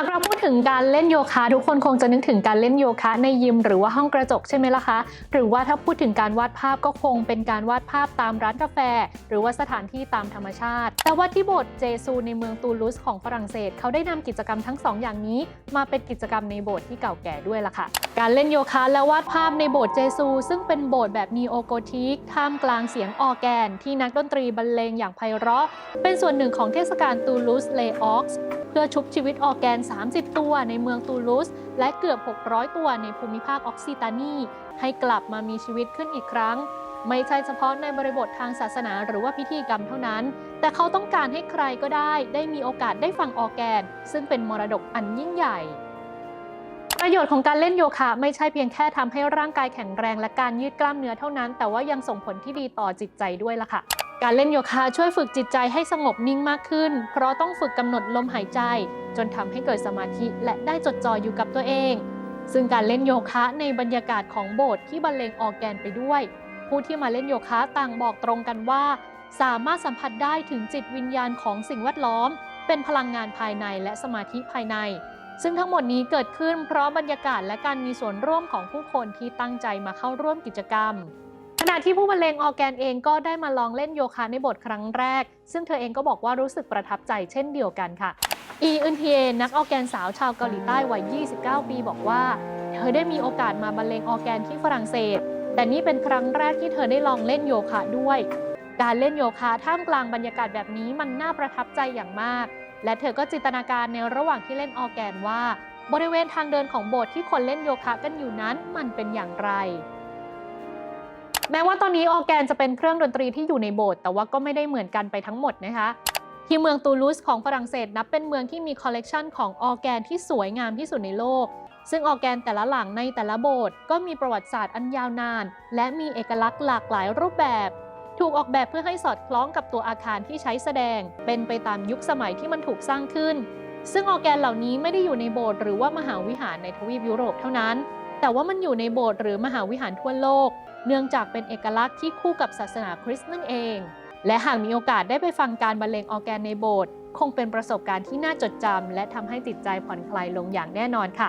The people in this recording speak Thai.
ากเราพูดถึงการเล่นโยคะ ทุกคนคงจะนึกถึงการเล่นโยคะในยิมหรือว่าห้องกระจกใช่ไหมล่ะคะ หรือว่าถ้าพูดถึงการวาดภาพก็คงเป็นการวาดภาพตามร้านกาแฟ หรือว่าสถานที่ตามธรรมชาติ แต่ว่าที่โบสถ์เจซูในเมืองตูลูสของฝรั่งเศส เขาได้นำกิจกรรมทั้งสองอย่างนี้ มาเป็นกิจกรรมในโบสถ์ที่เก่าแก่ด้วยล่ะค่ะ การเล่นโยคะและวาดภาพในโบสถ์เจซู ซึ่งเป็นโบสถ์แบบนีโอโกธิกท่ามกลางเสียงออแกน ที่นักดนตรีบรรเลงอย่างไพเราะ เป็นส่วนหนึ่งของเทศกาลตูลูสเลออกส์ เพื่อชุบชีวิตออแกน 30 ตัวในเมืองตูลูสและเกือบ 600 ตัวในภูมิภาคออกซิตานี ให้กลับมามีชีวิตขึ้นอีกครั้ง ไม่ใช่เฉพาะในบริบททางศาสนาหรือว่าพิธีกรรมเท่านั้น แต่เขาต้องการให้ใครก็ได้ ได้มีโอกาสได้ฟังออแกน ซึ่งเป็นมรดกอันยิ่งใหญ่ประโยชน์ของการเล่นโยคะไม่ใช่เพียงแค่ทำให้ร่างกายแข็งแรงและการยืดกล้ามเนื้อเท่านั้น แต่ว่ายังส่งผลที่ดีต่อจิตใจด้วยล่ะค่ะ การเล่นโยคะช่วยฝึกจิตใจให้สงบนิ่งมากขึ้น เพราะต้องฝึกกำหนดลมหายใจ จนทำให้เกิดสมาธิและได้จดจ่ออยู่กับตัวเอง ซึ่งการเล่นโยคะในบรรยากาศของโบสถ์ที่บรรเลงออร์แกนไปด้วย ผู้ที่มาเล่นโยคะต่างบอกตรงกันว่า สามารถสัมผัสได้ถึงจิตวิญญาณของสิ่งแวดล้อม เป็นพลังงานภายในและสมาธิภายใน ซึ่งทั้งหมดนี้เกิดขึ้นเพราะบรรยากาศและการมีส่วนร่วมของผู้คนที่ตั้งใจมาเข้าร่วมกิจกรรม ขณะที่ผู้บรรเลงออแกนเองก็ได้มาลองเล่นโยคะในบทครั้งแรก ซึ่งเธอเองก็บอกว่ารู้สึกประทับใจเช่นเดียวกันค่ะอีอึนเทียนักออแกนสาวชาวเกาหลีใต้วัย 29 ปีบอกว่า เธอได้มีโอกาสมาบรรเลงออแกนที่ฝรั่งเศส แต่นี่เป็นครั้งแรกที่เธอได้ลองเล่นโยคะด้วย การเล่นโยคะท่ามกลางบรรยากาศแบบนี้มันน่าประทับใจอย่างมาก และเธอก็จินตนาการในระหว่างที่เล่นออแกนว่า บริเวณทางเดินของโบสถ์ที่คนเล่นโยคะกันอยู่นั้นมันเป็นอย่างไร แม้ว่าตอนนี้ออร์แกนจะเป็นเครื่องดนตรีที่อยู่ในโบสถ์แต่ว่าก็ไม่ได้เหมือนกันไปทั้งหมดนะคะที่เมืองตูลูสของฝรั่งเศสนับเป็นเมืองที่มีคอลเลกชันของออร์แกนที่สวยงามที่สุดในโลก ซึ่งออร์แกนแต่ละหลังในแต่ละโบสถ์ก็มีประวัติศาสตร์อันยาวนาน และมีเอกลักษณ์หลากหลายรูปแบบ ถูกออกแบบเพื่อให้สอดคล้องกับตัวอาคารที่ใช้แสดง เป็นไปตามยุคสมัยที่มันถูกสร้างขึ้น ซึ่งออร์แกนเหล่านี้ไม่ได้อยู่ในโบสถ์หรือว่ามหาวิหารในทวีปยุโรปเท่านั้น แต่ว่ามันอยู่ในโบสถ์หรือมหาวิหารทั่วโลก เนื่องจากเป็นเอกลักษณ์ที่คู่กับศาสนาคริสต์นั่นเอง และหากมีโอกาสได้ไปฟังการบรรเลงออแกนในโบสถ์คงเป็นประสบการณ์ที่น่าจดจำและทำให้จิตใจผ่อนคลายลงอย่างแน่นอนค่ะ